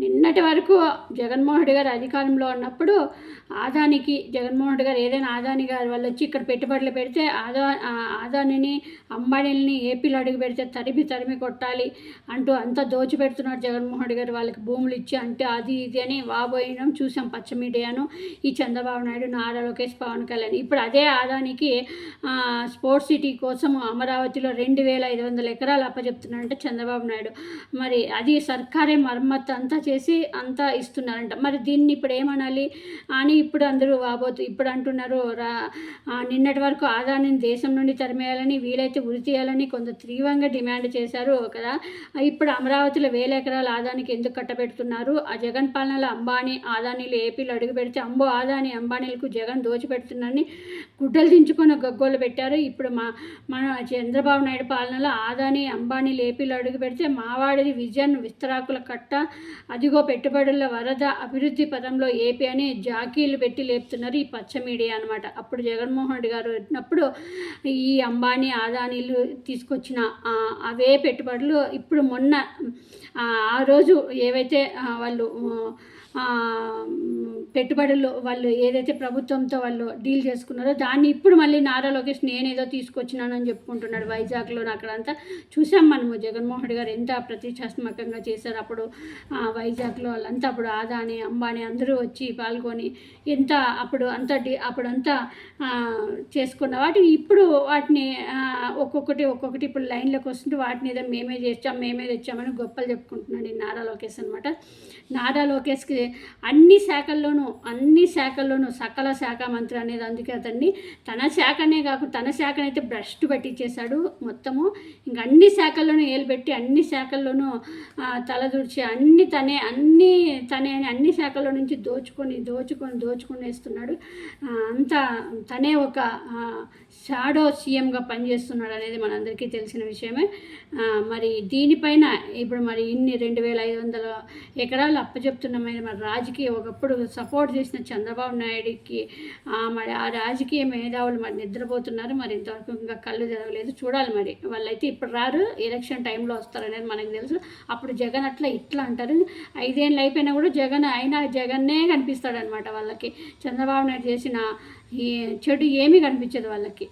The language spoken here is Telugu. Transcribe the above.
నిన్నటి వరకు జగన్మోహన్ రెడ్డి గారు అధికారంలో ఉన్నప్పుడు ఆదానికి జగన్మోహన్ రెడ్డి గారు ఏదైనా ఆదాని గారు వాళ్ళు వచ్చి ఇక్కడ పెట్టుబడులు పెడితే ఆదా ఆదానిని అంబానీని ఏపీలో అడుగు పెడితే తరిమి తరిమి కొట్టాలి అంటూ అంతా దోచిపెడుతున్నారు జగన్మోహన్ రెడ్డి గారు. వాళ్ళకి భూములు ఇచ్చి అంటే అది ఇది అని వాబోయినాం చూసాం పచ్చ మీడియాను. ఈ చంద్రబాబు నాయుడు నారా లోకేష్ పవన్ కళ్యాణ్. ఇప్పుడు అదే ఆదానికి స్పోర్ట్స్ సిటీ కోసం అమరావతిలో రెండు వేల ఐదు వందల ఎకరాలు అప్పచెప్తున్నారంటే చంద్రబాబు నాయుడు. మరి అది సర్కారే మరమ్మత్తు అంతా చేసి అంతా ఇస్తున్నారంట. మరి దీన్ని ఇప్పుడు ఏమనాలి? అని ఇప్పుడు అందరూ వాబోతు ఇప్పుడు అంటున్నారు రా నిన్నటి వరకు ఆదాయాన్ని దేశం నుండి తరిమేయాలని వీలైతే ఉరి తీయాలని కొంత తీవ్రంగా డిమాండ్ చేశారు కదా. ఇప్పుడు అమరావతిలో వేల ఎకరాల ఆదానికి ఎందుకు కట్టబెడుతున్నారు? ఆ జగన్ పాలనలో అంబానీ ఆదానీలు ఏపీలో అడుగు పెడితే అంబో ఆదాని అంబానీలకు జగన్ దోచిపెడుతున్నారని గుడ్డలు దించుకొని గగ్గోలు పెట్టారు. ఇప్పుడు మా మన చంద్రబాబు నాయుడు పాలనలో ఆదాని అంబానీలు ఏపీలో అడుగు పెడితే మావాడిది విజన్ విస్తరాకుల కట్ట అదిగో పెట్టుబడుల వరద అభివృద్ధి పదంలో ఏపీ అని జాకీలు పెట్టి లేపుతున్నారు ఈ పచ్చ మీడియా అనమాట అప్పుడు జగన్మోహన్ రెడ్డి గారు వచ్చినప్పుడు ఈ అంబానీ ఆదానీలు తీసుకొచ్చిన అవే పెట్టుబడులు ఇప్పుడు మొన్న ఆ, రోజు ఏవైతే వాళ్ళు పెట్టుబడులు వాళ్ళు ఏదైతే ప్రభుత్వంతో వాళ్ళు డీల్ చేసుకున్నారో దాన్ని ఇప్పుడు మళ్ళీ నారా లోకేష్ నేనేదో తీసుకొచ్చినానని చెప్పుకుంటున్నాడు వైజాగ్లో అక్కడంతా. చూసాం మనము జగన్మోహన్ గారు ఎంత ప్రతిష్టాత్మకంగా చేశారు. అప్పుడు వైజాగ్లో వాళ్ళంతా అప్పుడు ఆదాని అంబానీ అందరూ వచ్చి పాల్గొని ఎంత అప్పుడు అంత డి అప్పుడు అంతా చేసుకున్న వాటిని ఇప్పుడు వాటిని ఒక్కొక్కటి ఒక్కొక్కటి ఇప్పుడు లైన్లోకి వస్తుంటే వాటిని ఏదో మేమే చేస్తాం మేమే తెచ్చామని గొప్పలు చెప్పుకుంటున్నాడు ఈ నారా లోకేష్ అనమాట నారా లోకేష్కి అన్ని శాఖల్లోనూ అన్ని శాఖల్లోనూ సకల శాఖ మంత్రి అనేది అందుకే అతన్ని. తన శాఖనే కాకుండా తన శాఖనైతే భ్రష్టు పట్టించేశాడు మొత్తము. ఇంకా అన్ని శాఖల్లోనూ ఏలుపెట్టి అన్ని శాఖల్లోనూ తలదూర్చి అన్ని తనే అన్ని తనే అని అన్ని శాఖల్లో నుంచి దోచుకొని దోచుకొని దోచుకొని వేస్తున్నాడు అంతా తనే ఒక షాడో సీఎంగా పనిచేస్తున్నాడు అనేది మనందరికీ తెలిసిన విషయమే. మరి దీనిపైన ఇప్పుడు మరి ఇన్ని రెండు వేల ఐదు వందల ఎకరాలు అప్పచెప్తున్న మీద రాజుకి రాజకీయ ఒకప్పుడు సపోర్ట్ చేసిన చంద్రబాబు నాయుడికి మరి ఆ రాజకీయ మేధావులు మరి నిద్రపోతున్నారు. మరి ఇంతవరకు ఇంకా కళ్ళు తెరవలేదు. చూడాలి మరి. వాళ్ళైతే ఇప్పుడు రారు ఎలక్షన్ టైంలో వస్తారనేది మనకు తెలుసు. అప్పుడు జగన్ అట్లా ఇట్లా అంటారు. ఐదేళ్ళు అయిపోయినా కూడా జగన్ అయినా జగన్నే కనిపిస్తాడనమాట వాళ్ళకి. చంద్రబాబు నాయుడు చేసిన ఈ చెడు ఏమీ కనిపించదు వాళ్ళకి.